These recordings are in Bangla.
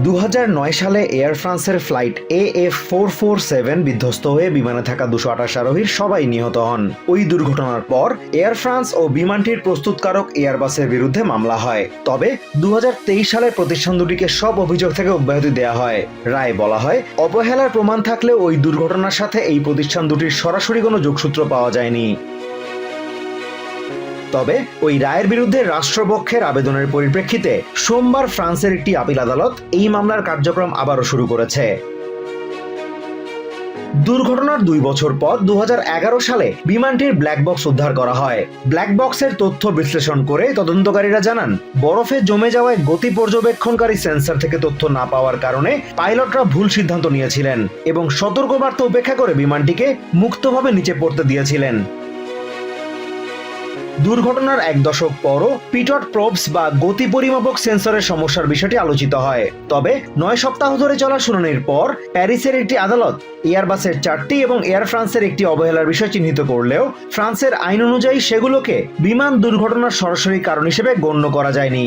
দু হাজার নয় সালে এয়ার ফ্রান্সের flight A F four four seven বিধ্বস্ত হয়ে বিমানে থাকা দুশো আঠাশ আরোহীর সবাই নিহত হন। ওই দুর্ঘটনার পর এয়ার ফ্রান্স ও বিমানটির প্রস্তুতকারক এয়ারবাসের বিরুদ্ধে মামলা হয়। তবে দু হাজার তেইশ সালে প্রতিষ্ঠান দুটিকে সব অভিযোগ থেকে অব্যাহতি দেওয়া হয়। রায় বলা হয়, অবহেলার প্রমাণ থাকলেও ওই দুর্ঘটনার সাথে এই প্রতিষ্ঠান দুটির সরাসরি কোনো যোগসূত্র পাওয়া যায়নি। তবে ওই রায়ের বিরুদ্ধে রাষ্ট্রপক্ষের আবেদনের পরিপ্রেক্ষিতে সোমবার ফ্রান্সের একটি আপিল আদালত এই মামলার কার্যক্রম আবারও শুরু করেছে। দুর্ঘটনার দুই বছর পর দু হাজার এগারো সালে বিমানটির ব্ল্যাক বক্স উদ্ধার করা হয়। ব্ল্যাক বক্সের তথ্য বিশ্লেষণ করে তদন্তকারীরা জানান, বরফে জমে যাওয়ায় গতি পর্যবেক্ষণকারী সেন্সর থেকে তথ্য না পাওয়ার কারণে পাইলটরা ভুল সিদ্ধান্ত নিয়েছিলেন এবং সতর্কবার্তা উপেক্ষা করে বিমানটিকে মুক্তভাবে নিচে পড়তে দিয়েছিলেন। দুর্ঘটনার এক দশক পরও পিটট প্রবস বা গতি পরিমাপক সেন্সরের সমস্যার বিষয়টি আলোচিত হয়। তবে নয় সপ্তাহ ধরে চলা শুনানির পর প্যারিসের একটি আদালত, এয়ারবাসের চারটি এবং এয়ার ফ্রান্সের একটি অবহেলার বিষয় চিহ্নিত করলেও ফ্রান্সের আইন অনুযায়ী সেগুলোকে বিমান দুর্ঘটনার সরাসরি কারণ হিসেবে গণ্য করা যায়নি।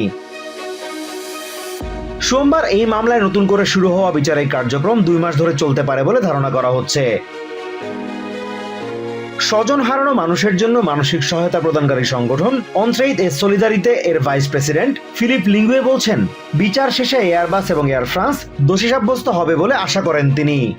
সোমবার এই মামলায় নতুন করে শুরু হওয়া বিচারিক কার্যক্রম দুই মাস ধরে চলতে পারে বলে ধারণা করা হচ্ছে। স্বজন হারানো মানুষের জন্য মানসিক সহায়তা প্রদানকারী সংগঠন অন্ত্রেইদ এ সলিদারিতে এর ভাইস প্রেসিডেন্ট ফিলিপ লিঙ্গুয়ে বলছেন বিচার শেষে এয়ারবাস এবং এয়ার ফ্রান্স দোষী সাব্যস্ত হবে বলে আশা করেন তিনি.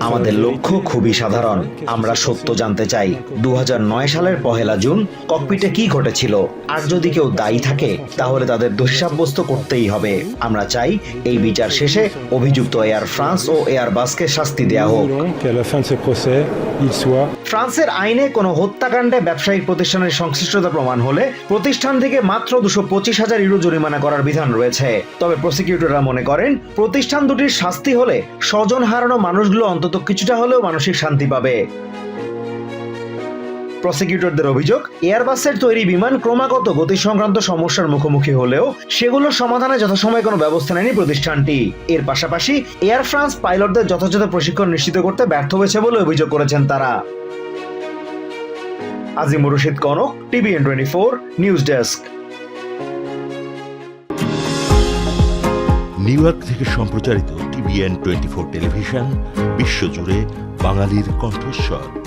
আমাদের লক্ষ্য খুবই সাধারণ আমরা সত্য জানতে চাই। দু হাজার নয় সালের পহেলা জুন ককপিটে কি ঘটেছিল? আর যদি কেউ দায়ী থাকে তাহলে তাদের দোষী সাব্যস্ত করতেই হবে। আমরা চাই এই বিচার শেষে অভিযুক্ত এয়ার ফ্রান্স ও এয়ারবাসকে শাস্তি দেয়া হোক। Il soit ফ্রান্সের আইনে কোনো হত্যাকাণ্ডে ব্যবসায়িক প্রতিষ্ঠানের সংশ্লিষ্টতা প্রমাণ হলে প্রতিষ্ঠান থেকে মাত্র দুশো পঁচিশ হাজার ইউরো জরিমানা করার বিধান রয়েছে। তবে প্রসিকিউটররা মনে করেন, প্রতিষ্ঠান দুটির শাস্তি হলে স্বজন হারানো মানুষগুলো অন্তত কিছুটা হলেও মানসিক শান্তি পাবে। প্রসিকিউটরদের অভিযোগ এয়ারবাসের তৈরি বিমান ক্রমাগত গতি সংক্রান্ত সমস্যার মুখোমুখি হলেও সেগুলো সমাধানে যথাসময়ে কোনো ব্যবস্থা নেয়নি প্রতিষ্ঠানটি। এর পাশাপাশি এয়ার ফ্রান্স পাইলটদের যথাযথ প্রশিক্ষণ নিশ্চিত করতে ব্যর্থ হয়েছে বলে অভিযোগ করেছেন তারা। Azimur Rashid Konok TVN twenty four news desk New York থেকে সম্প্রচারিত টিভিএন টোয়েন্টি ফোর টেলিভিশন, বিশ্বজুড়ে বাঙালির কণ্ঠস্বর।